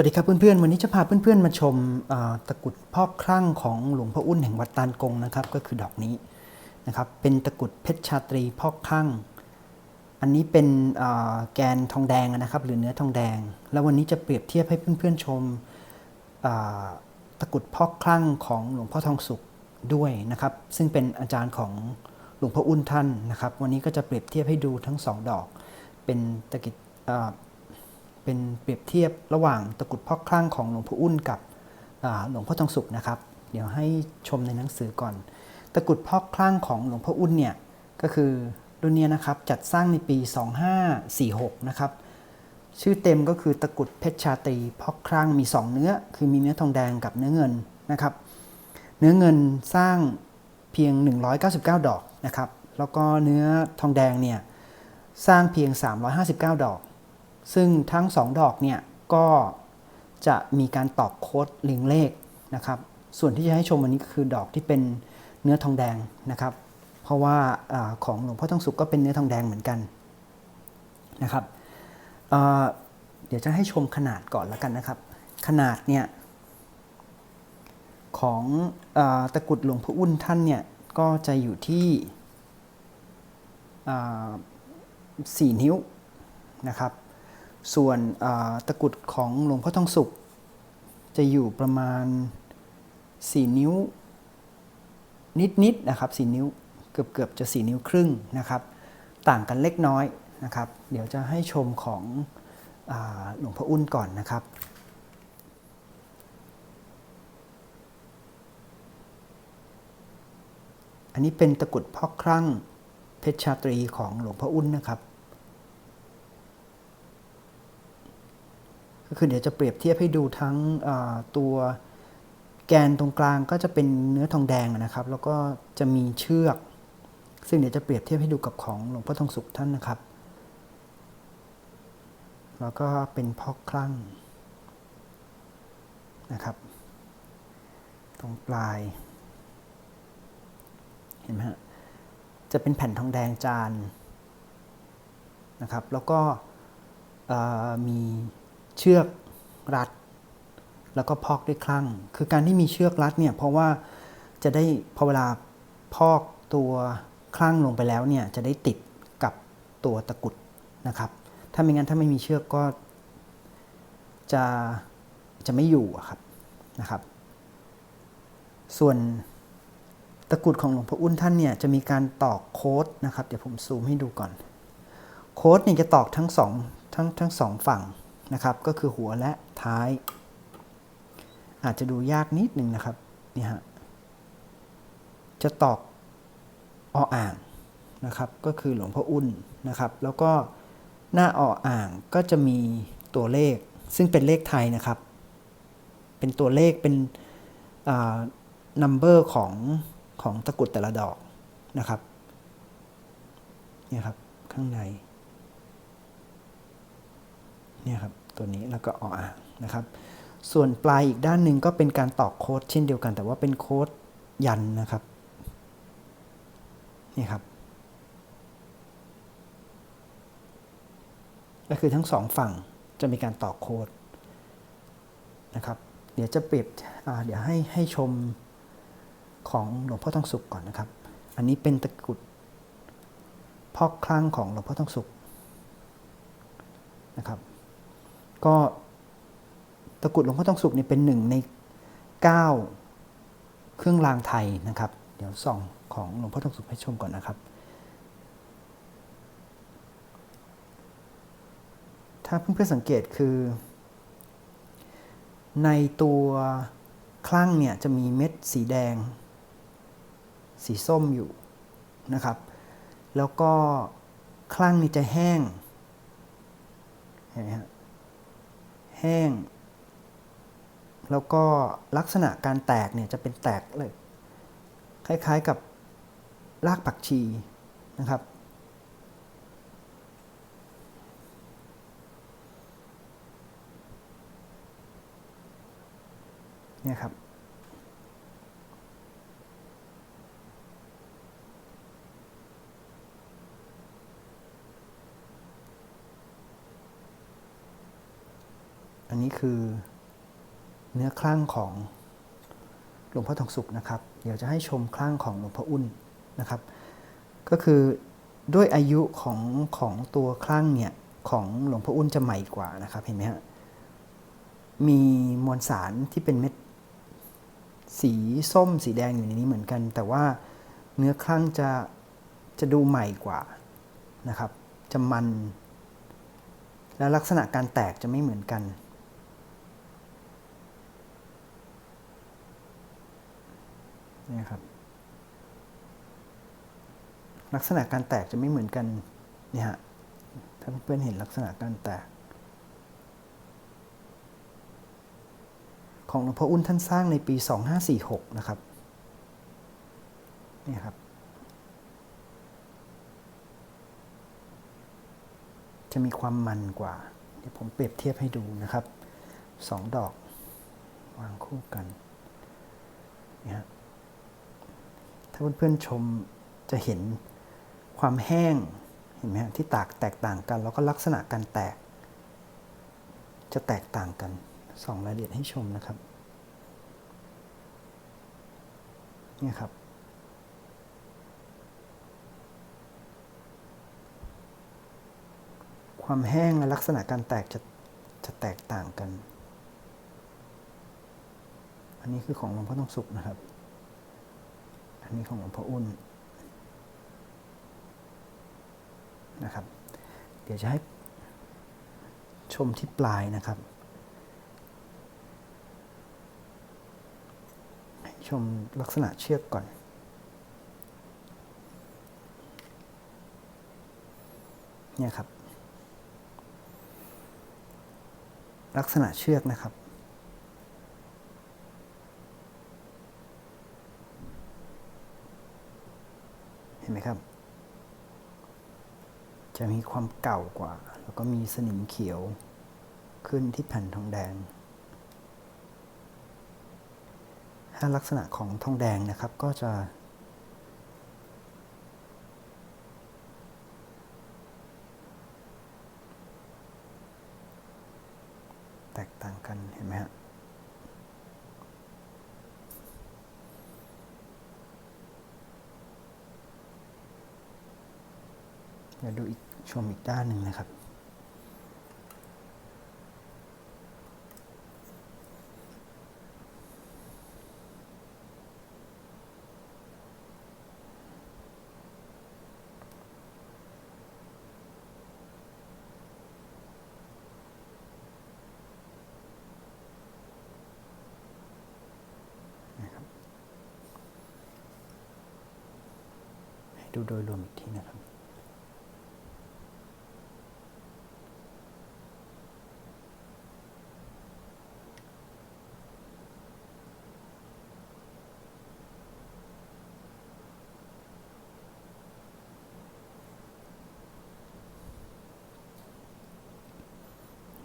วัสดีครับเพื่อนๆ วันนี้จะพาเพื่อนๆ มาชมตะกุดพอกคลั่งของหลวงพ่ออุ้นแห่งวัดตาลกงนะครับ ก็คือดอกนี้นะครับ เป็นตะกุดเพชรชาตรีพอกคลั่ง อันนี้เป็นแกนทองแดงนะครับ หรือเนื้อทองแดง แล้ววันนี้จะเปรียบเทียบให้เพื่อนๆ ชมตะกุดพอกคลั่งของหลวงพ่อทองสุขด้วยนะครับ ซึ่งเป็นอาจารย์ของหลวงพ่ออุ้นท่านนะครับ วันนี้ก็จะเปรียบเทียบให้ดูทั้งสองดอก เป็นตะกิด เป็นเปรียบเทียบระหว่างตะกุดพอกคลั่งของหลวงพ่ออุ้นกับหลวงพ่อทองสุขนะครับ เดี๋ยวให้ชมในหนังสือก่อน ตะกุดพอกคลั่งของหลวงพ่ออุ้นเนี่ยก็คือรุ่นนี้นะครับจัดสร้างในปี 2546 นะครับชื่อเต็มก็คือตะกุดเพชรชาตรีพอกคลั่งมี 2 เนื้อ คือมีเนื้อทองแดงกับเนื้อเงินนะครับ เนื้อเงินสร้างเพียง 199 ดอกนะครับ แล้วก็เนื้อทองแดงเนี่ยสร้างเพียง 359 ดอก ซึ่งทั้ง 2 ดอกเนี่ยก็จะมีการตอกโค้ดลิงเลขนะครับ ส่วนที่จะให้ชมวันนี้ก็คือดอกที่เป็นเนื้อทองแดงนะครับ เพราะว่าอของหลวงพ่อทองสุขก็เป็นเนื้อทองแดงเหมือนกันนะครับเเดี๋ยวจะให้ชมขนาดก่อนแล้วกันนะครับ ขนาดเนี่ยของอตะกรุดหลวงพ่ออุ้นท่านเนี่ยก็จะอยู่ที่อ่นิ้วนะครับ ส่วนตะกุดของหลวงพ่อทองสุข จะอยู่ประมาณ 4 นิ้ว นิดๆนะครับ4นิ้วเกือบเกือบๆจะ 4 นิ้วครึ่งนะครับ ต่างกันเล็กน้อยนะครับ เดี๋ยวจะให้ชมของอหลวงพ่ออุ้นก่อนนะครับอันนี้เป็นตะกุดพ่อครั่งเพชรชาตรีของหลวงพ่ออุ้นนะครับ ก็คือเดี๋ยวจะเปรียบเทียบให้ดูทั้งตัวแกนตรงกลางก็จะเป็นเนื้อทองแดงนะครับ แล้วก็จะมีเชือก ซึ่งเดี๋ยวจะเปรียบเทียบให้ดูกับของหลวงพ่อทองสุขท่านนะครับ แล้วก็เป็นพอกคลั่งนะครับ ตรงปลาย เห็นไหมฮะจะเป็นแผ่นทองแดงจานนะครับ แล้วก็มี เชือกรัด แล้วก็พอกด้วยคลั่ง คือการที่มีเชือกรัดเนี่ยเพราะว่าจะได้พอเวลาพอกตัวคลั่งลงไปแล้วเนี่ยจะได้ติดกับตัวตะกุดนะครับ ถ้าไม่งั้นถ้าไม่มีเชือกก็จะจะไม่อยู่ครับนะครับ ส่วนตะกุดของหลวงพ่ออุ้นท่านเนี่ยจะมีการตอกโค้ดนะครับ เดี๋ยวผมซูมให้ดูก่อน โค้ดเนี่ยจะตอกทั้งสองทั้งทั้งสองฝั่ง นะครับ ก็คือหัวและท้าย อาจจะดูยากนิดนึงนะครับนี่ฮะจะตอกออ่างนะครับ ก็คือหลวงพ่ออุ้นนะครับ แล้วก็หน้าออ่างก็จะมีตัวเลข ซึ่งเป็นเลขไทยนะครับ เป็นตัวเลขเป็นนัมเบอร์ของของตะกรุดแต่ละดอกนะครับเนี่ยครับ ข้างใน เนี่ยครับตัวนี้แล้วก็ออ่างนะครับ ส่วนปลายอีกด้านหนึ่งก็เป็นการตอกโค้ดเช่นเดียวกัน แต่ว่าเป็นโค้ดยันนะครับนี่ครับก็คือทั้งสองฝั่งจะมีการตอกโค้ดนะครับ เดี๋ยวจะเปรียบเดี๋ยวให้ให้ชมของหลวงพ่อทองสุขก่อนนะครับ อันนี้เป็นตะกุดพอกคลั่งของหลวงพ่อทองสุขนะครับ ก็ตะกรุดหลวงพ่อทองสุขนี่เป็นหนึ่งใน 9 เครื่องรางไทยนะครับ เดี๋ยวส่องของหลวงพ่อทองสุขให้ชมก่อนนะครับ ถ้าเพื่อนๆสังเกตคือ ในตัวคลั่งเนี่ยจะมีเม็ดสีแดง สีส้มอยู่นะครับ แล้วก็คลั่งนี่จะแห้งเห็นไหมฮะ แห้ง แล้วก็ลักษณะการแตกเนี่ยจะเป็นแตกเลยคล้ายๆกับรากผักชีนะครับ เนี่ยครับ คือเนื้อคลั่งของหลวงพ่อทองสุขนะครับ เดี๋ยวจะให้ชมคลั่งของหลวงพ่ออุ้นนะครับ ก็คือด้วยอายุของของตัวคลั่งเนี่ยของหลวงพ่ออุ้นจะใหม่กว่านะครับเห็นไหมฮะ มีมวลสารที่เป็นเม็ดสีส้มสีแดงอยู่ในนี้เหมือนกัน แต่ว่าเนื้อคลั่งจะจะดูใหม่กว่านะครับ จะมัน และลักษณะการแตกจะไม่เหมือนกัน นี่ครับ ลักษณะการแตกจะไม่เหมือนกันนี่ฮะถ้าเพื่อนๆเห็นลักษณะการแตก ของหลวงพ่ออุ้นท่านสร้างในปี 2546 นะครับนี่ครับ จะมีความมันกว่า เดี๋ยวผมเปรียบเทียบให้ดูนะครับสองดอก วางคู่กันนี่ฮะ ถ้าเพื่อนๆชมจะเห็นความแห้งเห็นไหมฮะที่ตากแตกต่างกัน แล้วก็ลักษณะการแตก จะแตกต่างกันสองรายละเอียดให้ชมนะครับนี่ครับความแห้งและลักษณะการแตกจะจะแตกต่างกัน อันนี้คือของหลวงพ่อทองสุขนะครับ อันนี้ของหลวงพ่ออุ้นนะครับ เดี๋ยวจะให้ชมที่ปลายนะครับให้ชมลักษณะเชือกก่อน เนี่ยครับ ลักษณะเชือกนะครับ เห็นไหมครับ จะมีความเก่ากว่า แล้วก็มีสนิมเขียวขึ้นที่แผ่นทองแดง ถ้าลักษณะของทองแดงนะครับก็จะ แตกต่างกันเห็นไหมฮะ เดี๋ยวดูอีกชมอีกด้านหนึ่งนะครับนะครับให้ดูโดยรวมอีกทีนะครับ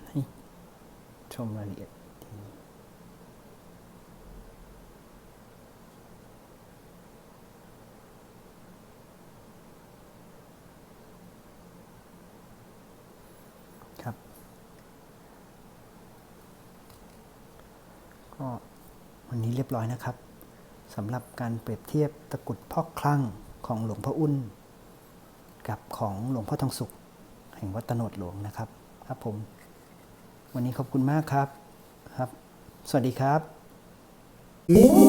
ให้ ชมรายละเอียดทีครับ ก็วันนี้เรียบร้อยนะครับสำหรับการเปรียบเทียบตะกรุดพ่อคลั่งของหลวงพ่ออุ้นกับของหลวงพ่อทองสุข แห่งวัดตะโนดหลวงนะครับ ครับผม วันนี้ขอบคุณมากครับครับ สวัสดีครับ